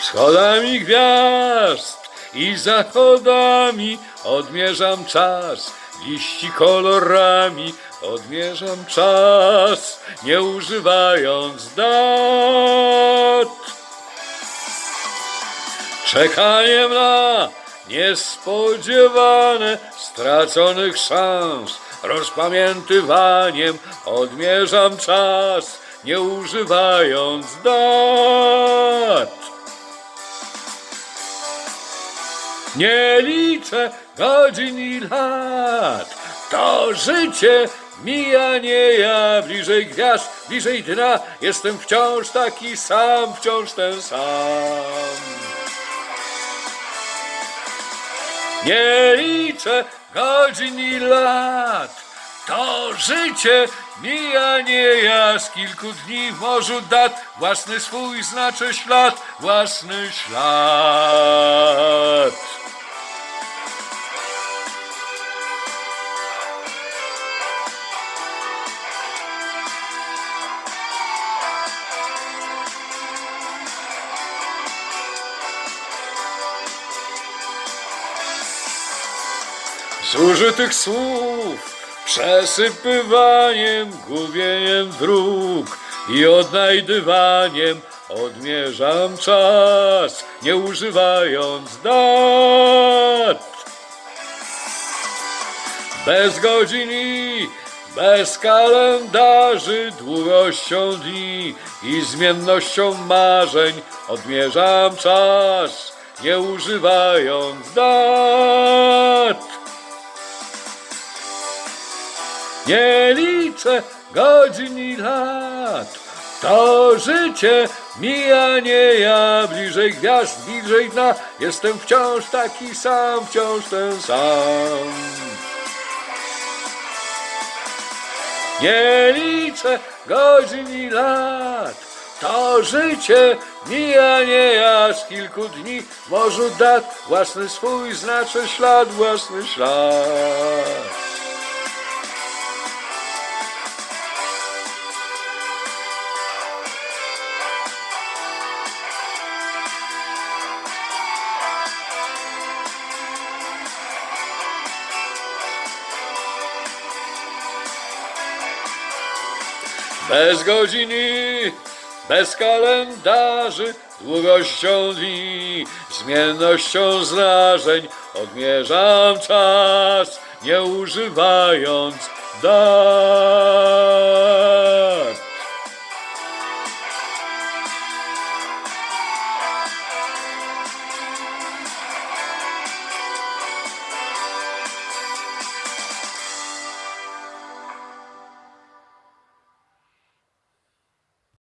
wschodami gwiazd i zachodami odmierzam czas. Liści kolorami odmierzam czas, nie używając dat. Czekaniem na niespodziewane straconych szans, rozpamiętywaniem odmierzam czas, nie używając dat. Nie liczę godzin i lat, to życie mija nie ja, bliżej gwiazd, bliżej dna, jestem wciąż taki sam, wciąż ten sam. Nie liczę godzin i lat. To życie mija nie ja z kilku dni w morzu dat. Własny swój znaczy ślad, własny ślad. Zużytych słów, przesypywaniem, gubieniem dróg i odnajdywaniem odmierzam czas, nie używając dat. Bez godzin i bez kalendarzy, długością dni i zmiennością marzeń odmierzam czas, nie używając dat. Nie liczę godzin i lat. To życie mija nie ja, bliżej gwiazd, bliżej dna. Jestem wciąż taki sam, wciąż ten sam. Nie liczę godzin i lat. To życie mija nie ja z kilku dni. Morzu dat własny swój znaczy ślad, własny ślad. Bez godziny, bez kalendarzy, długością dni, zmiennością zdarzeń odmierzam czas, nie używając dat.